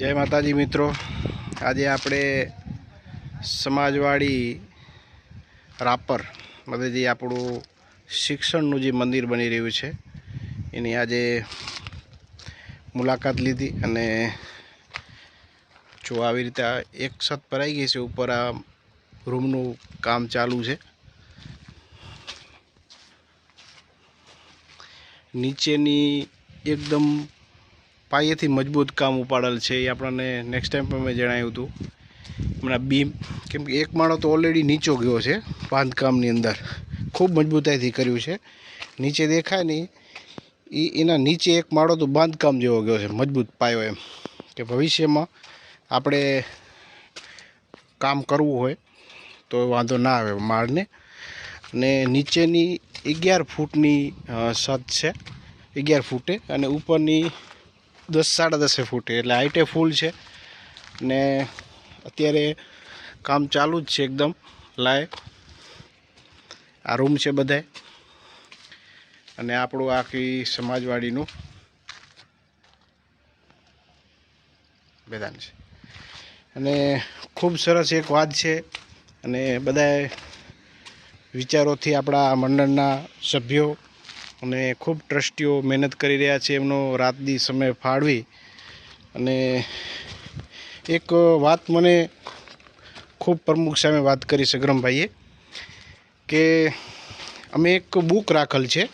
જય માતાજી મિત્રો. આજે આપણે સમાજવાડી રાપર, મતલબ જે આપણું શિક્ષણનું જે મંદિર બની રહ્યું છે, એની આજે મુલાકાત લીધી અને જો આવી રીતે એક છત ભરાઈ ગઈ છે, ઉપર આ રૂમનું કામ ચાલુ છે. નીચેની એકદમ પાયેથી મજબૂત કામ ઉપાડેલ છે એ આપણને નેક્સ્ટ ટાઈમ પણ મેં જણાવ્યું હતું. હમણાં બીમ, કેમ કે એક માળો તો ઓલરેડી નીચો ગયો છે બાંધકામની અંદર. ખૂબ મજબૂતાઈથી કર્યું છે. નીચે દેખાય નહીં. એ એના નીચે એક માળો તો બાંધકામ જેવો ગયો છે, મજબૂત પાયો એમ. કે ભવિષ્યમાં આપણે કામ કરવું હોય તો વાંધો ના આવે માળને. અને નીચેની અગિયાર ફૂટની છત છે. અગિયાર ફૂટે અને ઉપરની દસ સાડા દસે ફૂટે એટલે હાઈટે ફૂલ છે. ને અત્યારે કામ ચાલુ જ છે એકદમ લાય. આ રૂમ છે બધાય. અને આપણું આખી સમાજવાડીનું મેદાન છે. અને ખૂબ સરસ એક વાત છે. અને બધાએ વિચારોથી આપણા મંડળના સભ્યો અને ખૂબ ટ્રસ્ટીઓ મહેનત કરી રહ્યા છે એમનો રાત દી સમય ફાળવી. અને એક વાત મને ખૂબ પ્રમુખ સામે વાત કરી સગરમભાઈએ કે અમે એક બુક રાખેલ છે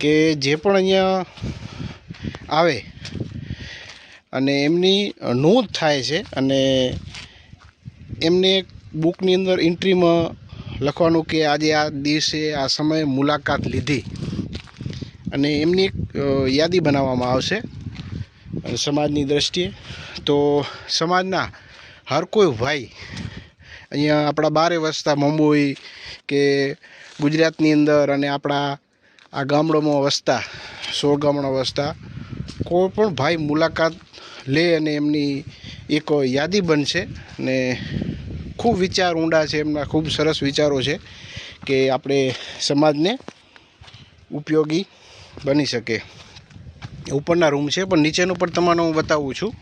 કે જે પણ અહીંયા આવે અને એમની નોંધ થાય છે અને એમને બુકની અંદર એન્ટ્રીમાં લખવાનું કે આજે આ દિવસે આ સમયે મુલાકાત લીધી. અને એમની એક યાદી બનાવવામાં આવશે સમાજની દ્રષ્ટિએ. તો સમાજના હર કોઈ ભાઈ અહીંયા આપણા બારે વસતા મુંબઈ કે ગુજરાતની અંદર અને આપણા આ ગામડામાં વસતા સોળ ગામડા વસતા, કોઈ પણ ભાઈ મુલાકાત લે અને એમની એક યાદી બનશે ને ખૂબ વિચાર ઊંડા છે, એમના ખૂબ સરસ વિચારો છે કે આપણે સમાજને ઉપયોગી બની શકે. ઉપરના રૂમ છે, પણ નીચેનું પણ તમને હું બતાવું છું.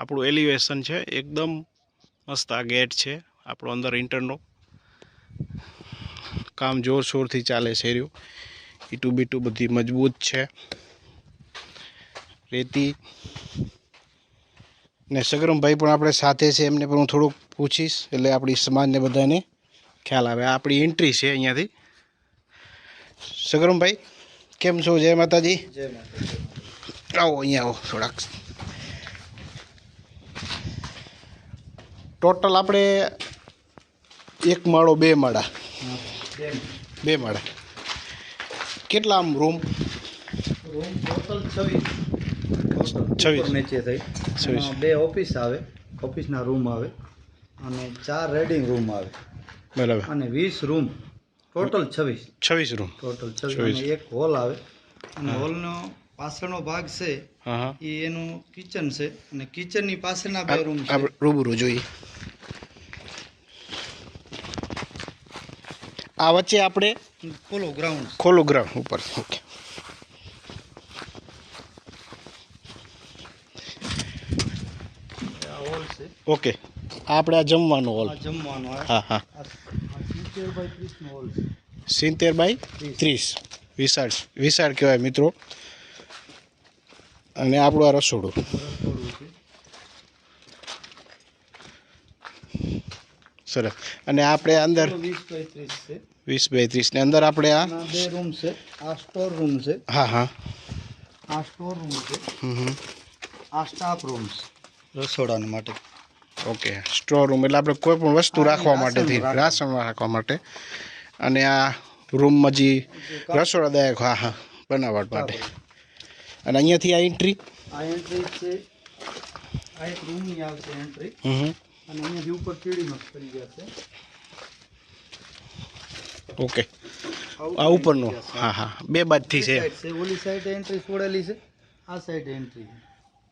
આપણું એલિવેશન છે, એકદમ મસ્ત આ ગેટ છે, આપણો અંદર ઇન્ટરનો કામ જોરશોરથી ચાલે છે રહ્યું. ઈટું બીટું બધી મજબૂત છે. રેતી. ને સગરમભાઈ પણ આપણે સાથે છે, એમને પણ હું થોડુંક પૂછીશ, એટલે આપણી સમાજને બધાને ખ્યાલ આવે. આપણી એન્ટ્રી છે અહીંયાથી. સગરમભાઈ કેમ છો? જય માતાજી. જય માતાજી. આવો અહીંયા આવો થોડાક. ટોટલ આપણે એક માળો બે માળા. બે માળા. કેટલા આમ રૂમ રૂમ ટોટલ છવ્વીસ. છવ્વીસ. નીચે થઈ. છવ્વીસ. બે ઓફિસ આવે. ઓફિસના રૂમ આવે. અને ચાર રેડિંગ રૂમ આવે. બરાબર. અને વીસ રૂમ ટોટલ છવ્વીસ. છવ્વીસ રૂમ. ટોટલ છવ્વીસ. અને એક હોલ આવે. અને હોલનો પાછળનો ભાગ છે એ એનું કિચન છે. અને કિચનની પાસેના બે રૂમ છે. રૂબરૂ જોઈએ. આ વચ્ચે આપણે ખોલો ગ્રાઉન્ડ ખોલો ગ્રાઉન્ડ ઉપર. ઓકે. આ હોલ છે. ઓકે. આપણે આ જમવાનું હોલ હા. હા સિત્તેર બાય ત્રીસ. વિશાળ વિશાળ કહેવાય મિત્રો. અને આપણું આ રસોડું. સરસ. અને આપણે અંદર વીસ બાય ત્રીસ ને અંદર આપણે આ બે રૂમ છે. આ સ્ટોર રૂમ છે. હા હા. આ સ્ટોર રૂમ છે. આ સ્ટાફ રૂમ છે. રસોડાને માટે. ઓકે. સ્ટોર રૂમ એટલે આપણે કોઈ પણ વસ્તુ રાખવા માટેથી. રાશન રાખવા માટે. અને આ રૂમમાં જે રસોડાદાયક હા હા બનાવટ માટે. અને અહીંયાથી આ એન્ટ્રી આ એન્ટ્રી છે આ એક રૂમની આવશે એન્ટ્રી હમ. હમ અને અહીંયાથી ઉપર સીડીનો કરી ગયા ઓકે. આ ઉપરનું. હા હા. બે બાજથી છે. ઓલી સાઈડ એન્ટ્રી છોડેલી છે. આ સાઈડ એન્ટ્રી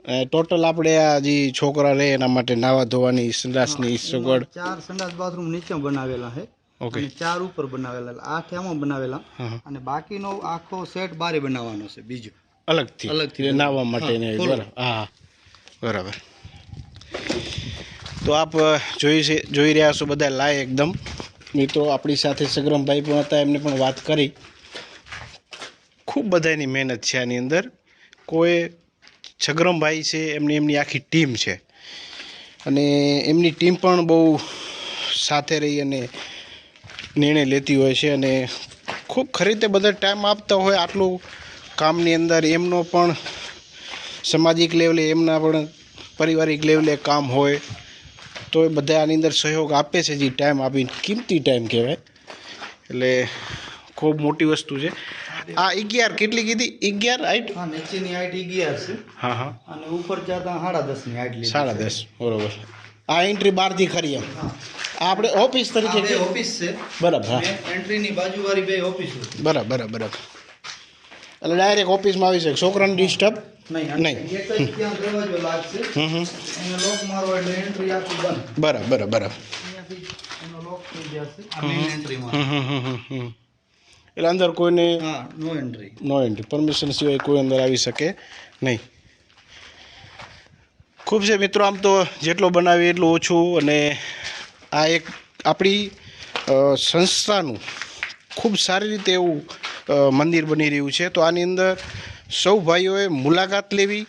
ટોટલ આપણે આ જે છોકરા રહે એના માટે નાવા ધોવાની સંડાસની સગવડ. ચાર સંડાસ બાથરૂમ નીચે બનાવેલા છે. ઓકે. ચાર ઉપર બનાવેલા આઠ એમાં બનાવેલા. હા હા. અને બાકીનો આખો સેટ બારે બનાવવાનો છે બીજો. અલગથી. અલગથી. નાવા માટે ને હા, બરાબર. હા હા. બરાબર. તો આપ જોઈ જોઈ રહ્યા છો બધા લાય એકદમ. મિત્રો આપણી સાથે સગરમભાઈ પણ હતા એમને પણ વાત કરી. ખૂબ બધાની મહેનત છે આની અંદર. કોઈ છગરમભાઈ છે, એમની એમની આખી ટીમ છે. અને એમની ટીમ પણ બહુ સાથે રહી અને નિર્ણય લેતી હોય છે અને ખૂબ ખરી રીતે બધા ટાઈમ આપતા હોય આટલું કામની અંદર. એમનો પણ સામાજિક લેવલે, એમના પણ પારિવારિક લેવલે કામ હોય તો એ બધા આની અંદર સહયોગ આપે છે, જે ટાઈમ આપીને કિંમતી ટાઈમ કહેવાય. એટલે ખૂબ મોટી વસ્તુ છે. આ અગિયાર કેટલી કીધી? અગિયાર હાઈટ હા નીચેની હાઈટ અગિયાર છે. હા હા. અને ઉપર જતા સાડા દસની હાઈટ લીધી સાડા દસ બરોબર. આ એન્ટ્રી બારથી ખરી એમ. આ આપણે ઓફિસ તરીકે બે ઓફિસ છે. બરાબર હા. એન્ટ્રીની બાજુવાળી બે ઓફિસ બરાબર બરાબર બરાબર. એટલે ડાયરેક્ટ ઓફિસમાં આવી શકે છોકરાને ડિસ્ટર્બ નહીં બરાબર બરાબર બરાબર ત્યાં દરવાજો લાગશે. હમ હમ. એને લોક મારો એટલે એન્ટ્રી આખી બંધ. બરાબર બરાબર. એટલે અંદર કોઈને no entry no entry permission સિવાય કોઈ અંદર આવી શકે નહીં. ખૂબ છે મિત્રો આમ તો જેટલો બનાવીએ એટલું ઓછું અને આ એક આપણી સંસ્થાનું ખૂબ સારી રીતે એવું મંદિર બની રહ્યું છે. તો આની અંદર સૌ ભાઈઓએ મુલાકાત લેવી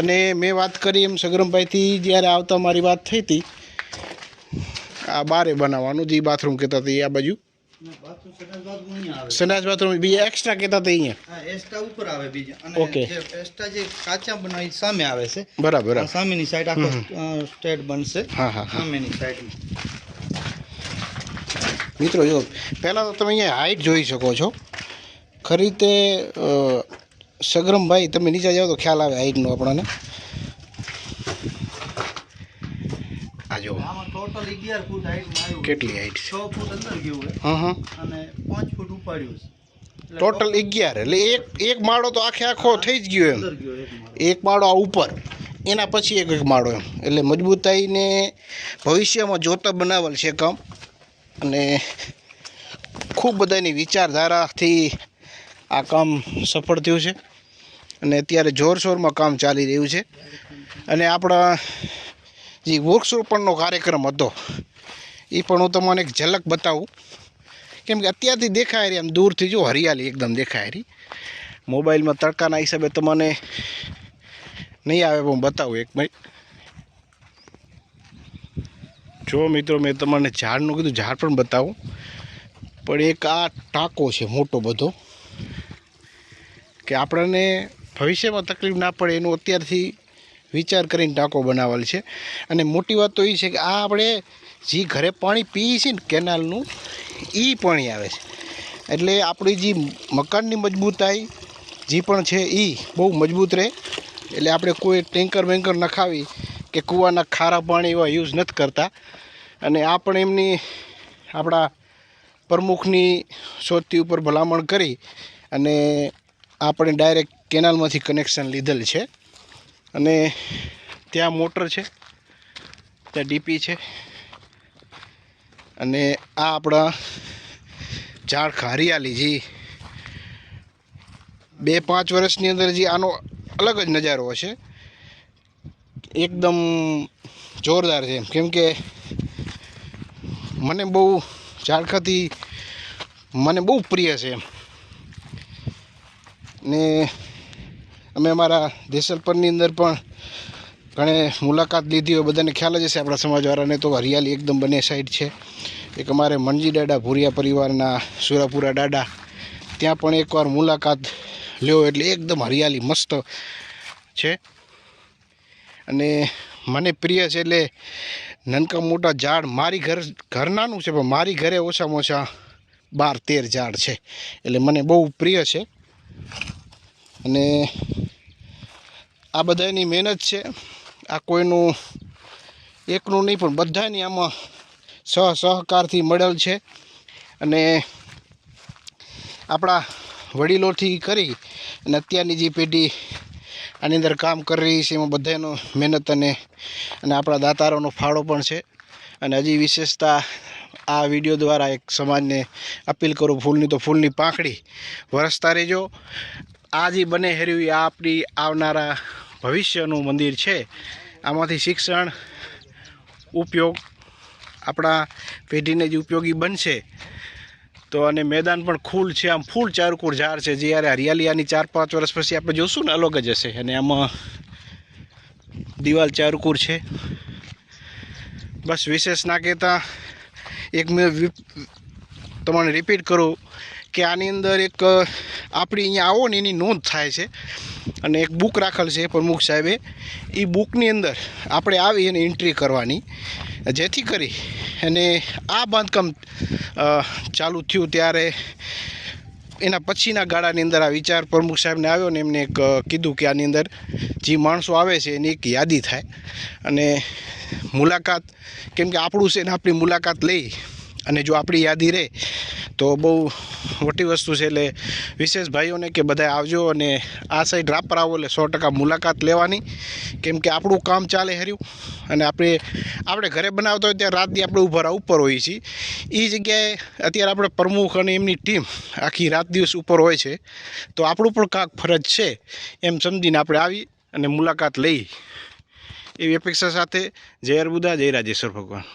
અને મેં વાત કરી એમ સગરમભાઈથી જ્યારે આવતા મારી વાત થઈ હતી આ બારે બનાવવાનું જે બાથરૂમ કહેતા હતા એ આ બાજુ. સંડાસ બાથરૂમ બીજા એક્સ્ટ્રા કહેતા હતા અહીંયા. એક્સ્ટ્રા ઉપર આવે બીજા. અને ઓકે. એક્સ્ટ્રા જે કાચા બનાવી સામે આવે છે. બરાબર સામેની સાઈડ આખો સ્ટેટ બનશે. હા હા હા. સામેની સાઈડ મિત્રો જો પહેલાં તો તમે અહીંયા હાઈટ જોઈ શકો છો. ખરી રીતે સગરમભાઈ તમે નીચે જાઓ તો ખ્યાલ આવે હાઈટનો આપણને આ જો આમાં ટોટલ અગિયાર ફૂટ હાઈટ આવ્યું કેટલી હાઈટ છ? ફૂટ અંદર ગયું હોય હા હા. અને પાંચ ફૂટ ઉપાડ્યું છે. એટલે ટોટલ અગિયાર એટલે એક એક માળો તો આખે આખો થઈ જ ગયો એમ. એક માળો આ ઉપર. એના પછી એક એક માળો એમ. એટલે મજબૂતાઈને ભવિષ્યમાં જોતા બનાવેલ છે કામ. અને ખૂબ બધાની વિચારધારાથી આ કામ સફળ થયું છે. અને અત્યારે જોરશોરમાં કામ ચાલી રહ્યું છે. અને આપણા જે વૃક્ષરોપણનો કાર્યક્રમ હતો એ પણ હું તમને એક ઝલક બતાવું. કેમ કે અત્યારથી દેખાય રહી, આમ દૂરથી જો હરિયાળી એકદમ દેખાય રહી. મોબાઈલમાં તડકાના હિસાબે તમને નહીં આવે પણ બતાવું એક મિનિટ જો મિત્રો મેં તમને ઝાડનું કીધું, ઝાડ પણ બતાવું. પણ એક આ ટાંકો છે મોટો બધો, કે આપણને ભવિષ્યમાં તકલીફ ના પડે, એનું અત્યારથી વિચાર કરીને ટાંકો બનાવેલ છે. અને મોટી વાત તો એ છે કે આ આપણે જે ઘરે પાણી પીએ છીએ ને કેનાલનું, એ પાણી આવે છે. એટલે આપણી જે મકાનની મજબૂતાઈ જે પણ છે એ બહુ મજબૂત રહે. એટલે આપણે કોઈ ટેન્કર વેન્કર નખાવી કે કૂવાના ખારા પાણી એવા યુઝ નથી કરતા. અને આ પણ એમની આપણા પ્રમુખની શોધથી ઉપર ભલામણ કરી અને આપણે ડાયરેક્ટ કેનાલમાંથી કનેક્શન લીધેલ છે. અને ત્યાં મોટર છે, ત્યાં ડીપી છે. અને આ આપણા ઝાડખા ખારિયાલી જે. બે પાંચ વર્ષની અંદર જે આનો અલગ જ નજારો હશે. એકદમ જોરદાર છે કેમ કે મને બહુ ઝાડખાથી મને બહુ પ્રિય છે એમ. ને અમે અમારા દેસલપરની અંદર પણ ઘણે મુલાકાત લીધી હોય, બધાને ખ્યાલ જ હશે આપણા સમાજવાળાને તો હરિયાળી એકદમ બંને સાઈડ છે. એક અમારે મણજી દાડા ભૂરિયા પરિવારના સુરાપુરા દાડા ત્યાં પણ એકવાર મુલાકાત લ્યો એટલે એકદમ હરિયાળી મસ્ત છે. અને મને પ્રિય છે એટલે નાનકા મોટા ઝાડ મારી ઘર ઘર નાનું છે, પણ મારી ઘરે ઓછામાં ઓછા બાર તેર ઝાડ છે. એટલે મને બહુ પ્રિય છે. અને આ બધાની મહેનત છે. આ કોઈનું એકનું નહીં, પણ બધાની આમાં સહ સહકારથી મળેલ છે. અને આપણા વડીલોથી કરી અને અત્યારની જે પેઢી આની અંદર કામ કરી રહી છે, એમાં બધાનો મહેનત અને અને આપણા દાતારોનો ફાળો પણ છે. અને હજી વિશેષતા આ વીડિયો દ્વારા એક સમાજને અપીલ કરું ફૂલની તો ફૂલની પાંખડી વરસતા રહેજો. આ જે બને હેર્યું આ આપણી આવનારા ભવિષ્યનું મંદિર છે. આમાંથી શિક્ષણ, ઉપયોગ, આપણા પેઢીને જે ઉપયોગી બનશે. તો અને મેદાન પણ ખુલ છે, આમ ફૂલ ચારકોર ઝાડ છે. જ્યારે હરિયાલી આની ચાર પાંચ વર્ષ પછી આપણે જોશું ને અલગ જ હશે. અને આમાં દિવાલ ચારકોર છે. બસ વિશેષ ના કહેતા એક મેં તમને રિપીટ કરું કે આની અંદર એક આપણી અહીંયા આવો ને એની નોંધ થાય છે. અને એક બુક રાખેલ છે પ્રમુખ સાહેબે. એ બુકની અંદર આપણે આવી અને એન્ટ્રી કરવાની. જેથી કરી અને આ બાંધકામ ચાલુ થયું ત્યારે એના પછીના ગાળાની અંદર આ વિચાર પ્રમુખ સાહેબને આવ્યો ને એમને એક કીધું કે આની અંદર જે માણસો આવે છે એની એક યાદી થાય. અને મુલાકાત, કેમ કે આપણું છે ને આપણી મુલાકાત લઈ અને જો આપણી યાદી રહે, તો બહુ મોટી વસ્તુ છે. એટલે વિશેષ ભાઈઓને કે બધા આવજો અને આ સાઈડ રાપર આવો એટલે સો ટકા મુલાકાત લેવાની. કેમ કે આપણું કામ ચાલે હર્યું. અને આપણે આપણે ઘરે બનાવતા હોય ત્યારે રાતથી આપણે ઊભા ઉપર હોઈએ છીએ. એ જગ્યાએ અત્યારે આપણે પ્રમુખ અને એમની ટીમ આખી રાત દિવસ ઉપર હોય છે. તો આપણું પણ કાંક ફરજ છે એમ સમજીને આપણે આવી અને મુલાકાત લઈ એવી અપેક્ષા સાથે જય અર્બુદા, જય રાજેશ્વર ભગવાન.